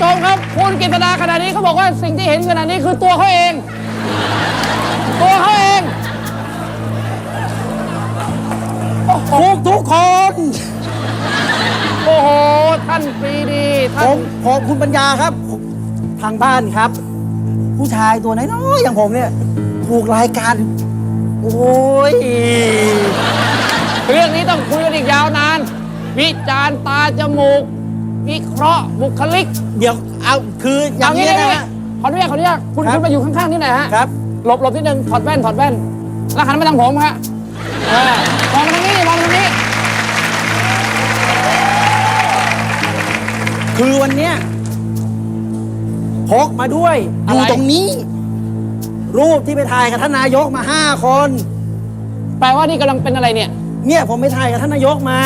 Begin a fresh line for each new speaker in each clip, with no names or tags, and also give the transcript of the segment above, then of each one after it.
ชมครับ คุณกิตดาขณะนี้เขาบอกว่าสิ่งที่เห็นขณะนี้คือตัวเขาเอง ตัวเขาเอง
ทุกทุกคน
โอ้โห ท่านปรีดีท่า
ผ
น
มผมคุณปัญญาครับผมทางบ้านครับ ผู้ชายตัวน้อยๆอย่างผมเนี่ย ถูกรายการ โอ้ย
เรื่องนี้ต้องคุยกันอีกยาวนาน วิจารณ์ตาจมูก วิเคราะห์บุคลิก
เดี๋ยวเอาคืออ
อย่า
ย่างง
นี้
นี้
ได้
นะ
ไหม
ฮะ
ขออนุญาตขออนุญาตคุณ
ครับ
คุณมาอยู่ข้างๆนี่หน่อยฮะ
ครับ
หลบหลบนิดนึงถอดแว่นถอดแว่นแล้วหันมาทางผมฮะเออมองมาทางนี้มองมาทางนี้
คือวันเนี้ยพกมาด้วย
อะ
อ
ไร
ยู่ตรงนี้ รูปที่ไปถ่ายกับท่านนายกมาห้าคน
แปลว่านี่กำลังเป็นอะไรเนี่ย
เนี่ยผมไปถ่ายกับท่านนายกมา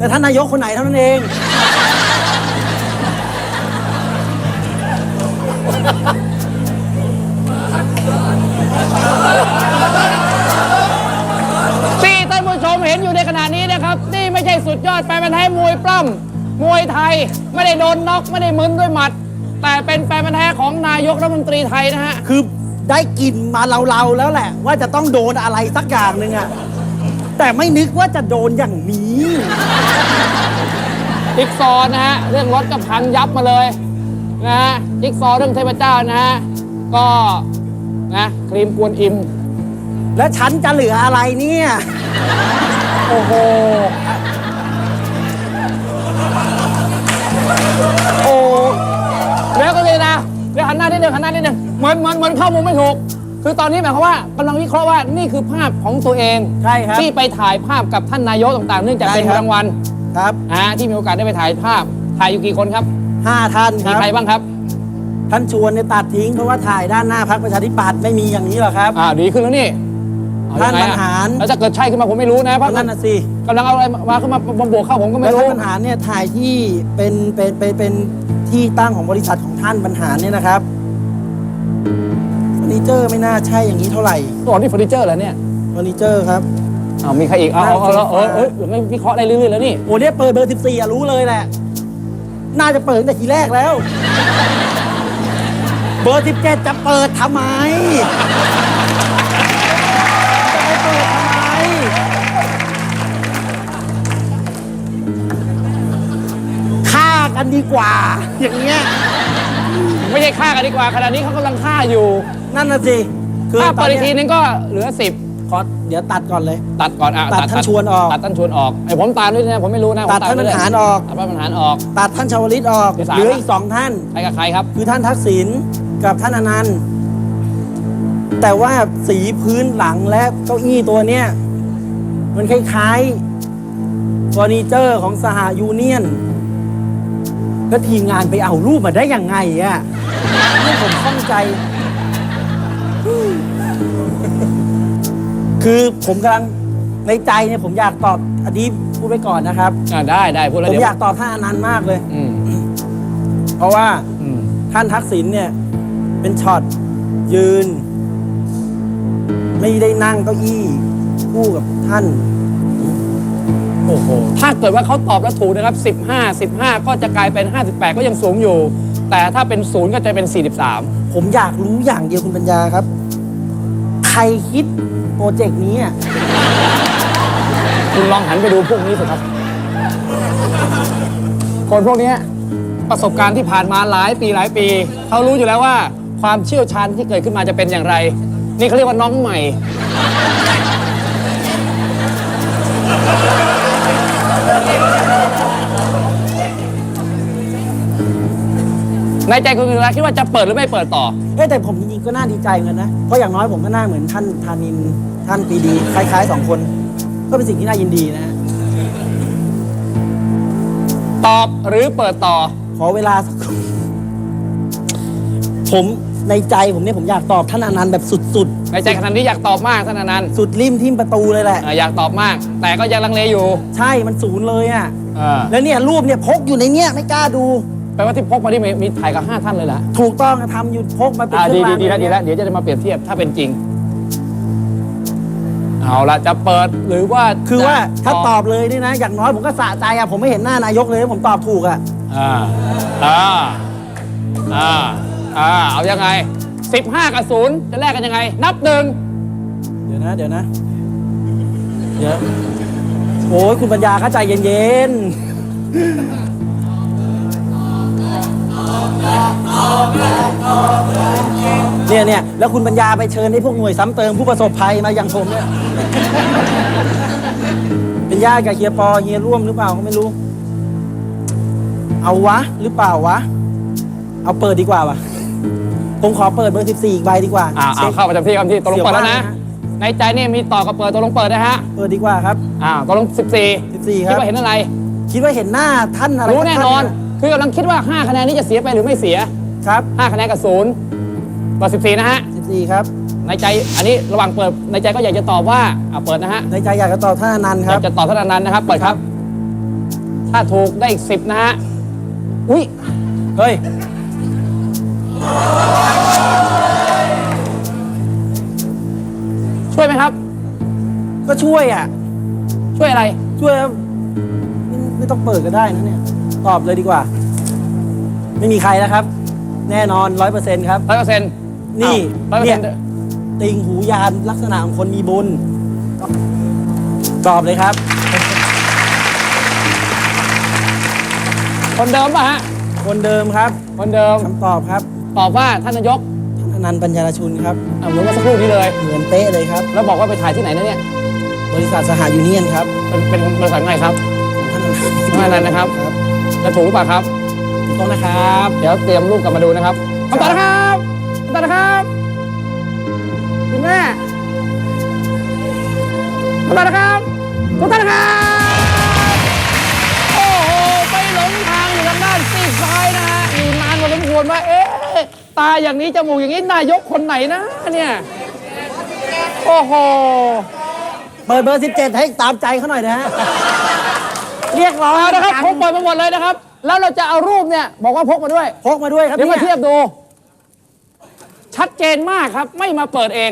แต่ท่านนายกคนไหนเท่านั้นเอง
ที่ท่านผู้ชมเห็นอยู่ในขณะนี้นะครับ นี่ไม่ใช่สุดยอดแฟนพันธ์แท้มวยปล้ำมวยไทยไม่ได้โดนน็อกไม่ได้มึนด้วยหมัด แต่เป็นแฟนพันธ์แท้ของนายกรัฐมนตรีไทยนะฮะ
คือได้กลิ่นมาเราๆแล้วแหละ ว่าจะต้องโดนอะไรสักอย่างหนึ่งอะ แต่ไม่นึกว่าจะโดนอย่างนี้
จิ๊กซอว์นะฮะ เรื่องรถก็พังยับมาเลยนะฮะจิ๊กซอว์เรื่องเทพเจ้านะฮะ ก็นะครีมกวนอิม
แล้วฉันจะเหลืออะไรเนี่ย
โอ้โห โอ้แล้วก็เลยนะ เดี๋ยวหันหน้านิดนึงหันหน้านิดนึงเหมือนเหมือนเหมือนเข้ามุมไม่ถูก คือตอนนี้หมายความว่ากำลังวิเคราะห์ว่านี่คือภาพของตัวเอง
ใช่ครับ
ที่ไปถ่ายภาพกับท่านนายกต่างๆ เนื่องจาก
ใช่
เป็น
ครับ
รางวัล
ครับ
อ่าที่มีโอกาสได้ไปถ่ายภาพ ถ่ายอยู่กี่คนครับ
ห้าท่านค
มี
รับ
ใครบ้างครับ
ท่านชวนเนี่ยตัดทิ้งเพราะว่าถ่ายด้านหน้าพักประชาธิปัตย์ไม่มีอย่างนี้หรอกครับ
อ่าดีขึ้นแล้วนี่เอ
ท่าน
ยังไง
บรรหาร
แล้วถ้าเกิดใช่ขึ้นมาผมไม่รู้นะเพราะ
นั่นน่ะสิ
กำลังเอาอะไรมาขึ้นมามาบวกเข้าผมก็ไม่
แล้ว
รู้
ท่านบรรหารเนี่ยถ่ายที่เป็นเป็นเป็นเป็นที่ตั้งของบริษัทของท่านบรรหารเนี่ยนะครับเฟอร์ นิเจอร์ไม่น่าใช่อย่างนี้เท่าไหร่
ตัวนี่เฟอร์นิเจอร์เหรอเนี่ย
เฟอร์นิเจอร์ครับ
อ้าวมีใครอีกเอาเอาเอาเอาเออเออเออไม่วิเคราะห์ได้เรื่อยๆแล้วนี่
โอ้เนี่ยเปิดเบอร์ 14อะรู้เลยแหละ น่าจะเปิดตั้งแต่ทีแรกแล้ว เบอร์ 17 จะเปิดทำไม จะไปเปิดทำไม ฆ่ากันดีกว่า อย่างเงี้ย
ไม่ใช่ฆ่ากันดีกว่าขณะนี้เขากำลังฆ่าอยู่
นั่นน่ะสิ
ถ้า
ต
เปิ
อน
ดอีกที
เนี้ย
นึงก็เหลือสิบ
ขอเดี๋ยวตัดก่อนเลย
ตัดก่อนอะ
ตัดท่านชวนออก
ตัดท่านชวนออกไอ้ผมตามด้วยนะผมไม่รู้นะผม
ตัดท่าน
ไปเรื่ย
บรรหารออก
ตัดท่านบรรหารออก
ตัดท่านชาวลิตออก
ที่สาม
เหลืออีกสองท่าน
ใครกับใครครับ
คือท่านทักษิณกับท่านอนันต์แต่ว่าสีพื้นหลังและเก้าอี้ตัวเนี้ยมันคล้ายๆเฟอร์นิเจอร์ของสหยูเนียนแล้วทีมงานไปเอารูปมาได้ยังไงอะนี่ผมข้องใจ คือผมกำลังในใจเนี่ยผมอยากตอบอันนี้พูดไปก่อนนะครับ
อ่าได้ได้พูด
ผ
แล้ว
ม
เดี๋ยว
อยากตอบท่านอนันต์มากเลย
อืม
เพราะว่า
อืม
ท่านทักษิณเนี่ย เป็นช็อตยืน ไม่ได้นั่งเก้าอี้คู่กับท่าน
โอ้โหถ้าเกิดว่าเขาตอบแล้วถูกนะครับ 15 15 ก็จะกลายเป็น 58 ก็ยังสูงอยู่ แต่ถ้าเป็นศูนย์ก็จะเป็น 43
ผมอยากรู้อย่างเดียวคุณปัญญาครับ ใครคิด โปรเจกต์นี้อะ
คุณลองหันไปดูพวกนี้สิครับ คนพวกเนี้ยประสบการณ์ที่ผ่านมาหลายปีหลายปี เขารู้อยู่แล้วว่า ความเชี่ยวชาญที่เกิดขึ้นมาจะเป็นอย่างไร นี่เขาเรียกว่าน้องใหม่ นใจคุณคืออะไรคิดว่าจะเปิดหรือไม่เปิดต่อ
เอ้แต่ผมจริงๆก็น่าดีใจเหมือนกันนะ เพราะอย่างน้อยผมก็น่าเหมือนท่านธานินท่านปรีดี คล้ายๆสองคน ก็เป็นสิ่งที่น่ายินดีนะฮะ
ตอบหรือเปิดต่อ
ขอเวลาสักครู่ผมในใจผมเนี่ยผมอยากตอบท่านอนันต์แบบสุด
ในใจขนาดนี้อยากตอบมากท่านอนันต์
ๆ สุดริมทิมประตูเลยแหละ
เอ่ออยากตอบมาก แต่ก็ยังลังเลอยู่
ใช่มันศูนย์เลยอะ
เออ
แล้วเนี่ยรูปเนี่ยพกอยู่ในเนี้ยไม่กล้าดู
แป ลว่าที่พกมาที่มีมีถ่ายกับ5ท่านเลยเหรอ
ถูกต้องทำอยู่พกมาเป็น
อ่า
เค
ดี
รื่อง
ดี
ราง
ดีแล้วดีแล้วเดี๋ยวจะได้มาเปรียบเทียบถ้าเป็นจริง เอาละจะเปิดหรือว่า
คือว่า
จะ
ถ้าตอบเลยนี่นะ อย่างน้อยผมก็สะใจอะผมไม่เห็นหน้านายกเลยผมตอบถูกอะ
อ่าอ่าอ่าอ่าเอายังไง 15 กับ 0 จะแลกกันยังไง นับหนึ่ง
เดี๋ยวนะเดี๋ยวนะเดี๋ยวโอ้ยคุณปัญญาเข้าใจเย็นๆ เนี่ยเนี่ยแล้วคุณปัญญาไปเชิญให้พวกหน่วยซ้ำเติมผู้ประสบภัยมาอย่างผมเนี่ย เป็นญาติกับเฮียปอเฮียร่วมหรือเปล่าก็ไม่รู้ เอาวะ หรือเปล่าวะ เอาเปิดดีกว่าวะผมขอเปิดเบอร์ 14 อีกใบดีกว่า
อ่าเอาเข้าประจำที่ครับที่ตกลงเปิดแล้วนะ
เสี่ยวมากนะ
ในใจนี่มีต่อกับเปิดตกลงเปิดนะฮะ
เปิดดีกว่าครับ
อ่าตกลง 14
14ค
คิด
รับ
ว่าเห็นอะไร
คิดว่าเห็นหน้าท่านอะไร
รู้แน่นอน
ท่า
คือกำลังคิดว่า 5 คะแนนนี้จะเสียไปหรือไม่เสีย
ครับ
5คะแนนกับ0เปิด14 นะฮะ
14ครับ
ในใจอันนี้ระหว่างเปิดในใจก็อยากจะตอบว่าอ่าเปิดนะฮะ
ในใจอยากจะตอบท่านอนันต์ค
อ
รั
ยา
บ
กจะตอบท่านอนันต์นะครับ เปิดครับ ถ้าถูกได้อีก 10 นะฮะ อุ้ย
เฮ้ย
ช่วยไหมครับ
ก็ช่วยอะ
ช่วยอะไร
ช่วยแล้วไม่ไม่ต้องเปิดก็ได้นะเนี่ย ตอบเลยดีกว่า ไม่มีใครแล้วครับ แน่นอนร้อยเปอร์เซ็นต์ครับ
ร้อยเปอร์เซ็นต์
นี่
ร้อยเปอร์
เนี่
เซ็
ย
นต์
ติงหูยานลักษณะของคนมีบุญ ตอบเลยครับ
คนเดิมป่ะฮะ
คนเดิมครับ
คนเดิม
คำตอบครับ
ตอบว่าท่านนายก
ท่านอนันต์ปัญญารชุนครับ
อะเหมือนเมื่อสักครู่นี้เลย
เหมือนเป๊ะเลยครับ
แล้วบอกว่าไปถ่ายที่ไหนนะเนี่ย
บริษัทสหยูเนียนครับ
เป็นเป็นบริษัทไงครับ
ท่านอนันต์
ไม่อะไรนะครับ
ครับ
จะถูกหรือเปล่าครับ
ถูกต้องนะครับ
เดี๋ยวเตรียมรูปกลับมาดูนะครับคำตอบนะครับคำตอบนะครับคุณแม่คำตอบนะครับทุกท่านนะครับโอ้โหไปหลงทางอยู่ทางด้านซีกซ้ายนะฮะอยู่นานพอสมควรว่าเอ๊ะตาอย่างนี้จมูกอย่างนี้นายกคนไหนนะเนี่ยโอ้โห
เปิดเบอร์ 17 ให้ตามใจเขาหน่อยนะฮะ เรียกร้อง
เอานะครับ
จัง
พกไปมาหมดเลยนะครับ แล้วเราจะเอารูปเนี่ยบอกว่าพกมาด้วย
พกมาด้วยครับ
เดี๋ยวมา
นี่
เทียบดู ชัดเจนมากครับ ไม่มาเปิดเอง